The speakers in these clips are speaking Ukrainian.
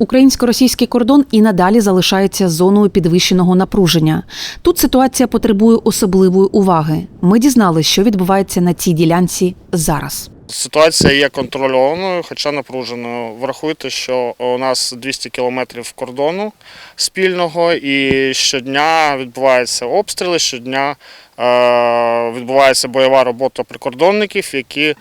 Українсько-російський кордон і надалі залишається зоною підвищеного напруження. Тут ситуація потребує особливої уваги. Ми дізналися, що відбувається на цій ділянці зараз. Ситуація є контрольованою, хоча напруженою. Врахуйте, що у нас 200 кілометрів кордону спільного, і щодня відбуваються обстріли, щодня е, відбувається бойова робота прикордонників, які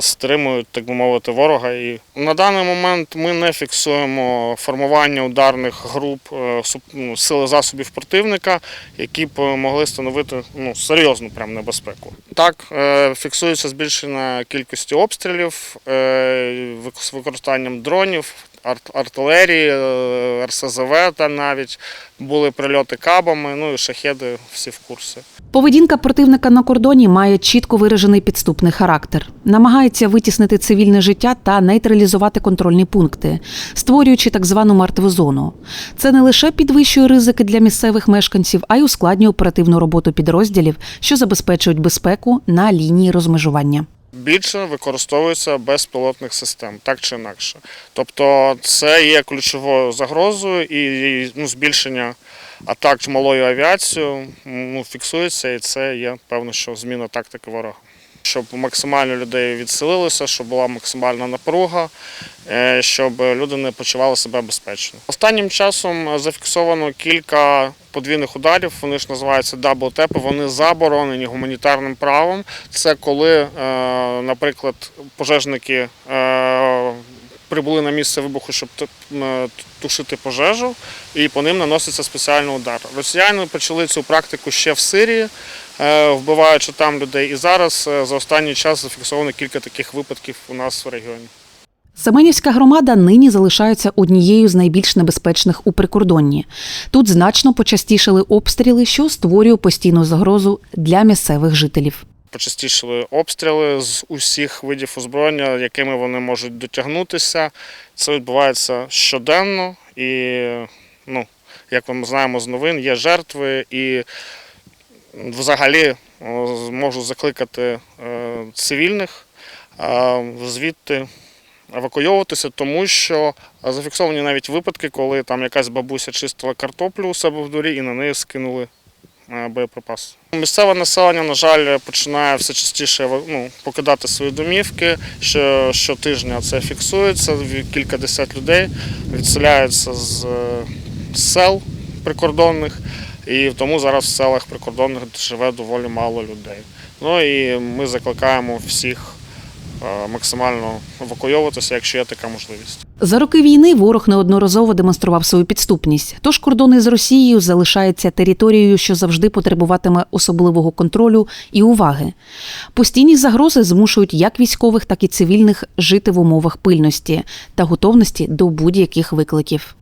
стримують, так би мовити, ворога. І на даний момент ми не фіксуємо формування ударних груп е, ну, сили засобів противника, які б могли становити ну, серйозну прям небезпеку. Так, е, фіксується збільшення кількості обстрілів е, з використанням дронів, артилерії, е, РСЗВ та навіть були прильоти кабами, ну і шахеди всі в курсі. Поведінка противника на кордоні має чітко виражений підступний характер, намагається витіснити цивільне життя та нейтралізувати контрольні пункти, створюючи так звану мертву зону. Це не лише підвищує ризики для місцевих мешканців, а й ускладнює оперативну роботу підрозділів, що забезпечують безпеку на лінії розмежування. Більше використовується безпілотних систем, так чи інакше. Тобто це є ключовою загрозою і ну, збільшення атак малою авіацією ну, фіксується, і це є певно, що зміна тактики ворога. Щоб максимально людей відселилося, щоб була максимальна напруга, е, щоб люди не почували себе безпечно. Останнім часом зафіксовано кілька подвійних ударів. Вони ж називаються даблтепи. Вони заборонені гуманітарним правом. Це коли, е, наприклад, пожежники е, прибули на місце вибуху, щоб тушити пожежу, і по ним наноситься спеціальний удар. Росіяни почали цю практику ще в Сирії, вбиваючи там людей. І зараз е, за останній час зафіксовано кілька таких випадків у нас в регіоні. Семенівська громада нині залишається однією з найбільш небезпечних у прикордонні. Тут значно почастішали обстріли, що створює постійну загрозу для місцевих жителів. Почастішили обстріли з усіх видів озброєння, якими вони можуть дотягнутися. Це відбувається щоденно і, ну, як ми знаємо з новин, є жертви і взагалі можу закликати е, цивільних е, звідти евакуйовуватися, тому що зафіксовані навіть випадки, коли там якась бабуся чистила картоплю у себе в дворі і на неї скинули е, боєприпас. Місцеве населення, на жаль, починає все частіше ну, покидати свої домівки. Що, щотижня це фіксується. Ві- Кількадесят людей відселяються з е, сел прикордонних, і тому зараз в селах прикордонних живе доволі мало людей. Ну і ми закликаємо всіх е, максимально евакуйовуватися, якщо є така можливість. За роки війни ворог неодноразово демонстрував свою підступність. Тож кордони з Росією залишаються територією, що завжди потребуватиме особливого контролю і уваги. Постійні загрози змушують як військових, так і цивільних жити в умовах пильності та готовності до будь-яких викликів.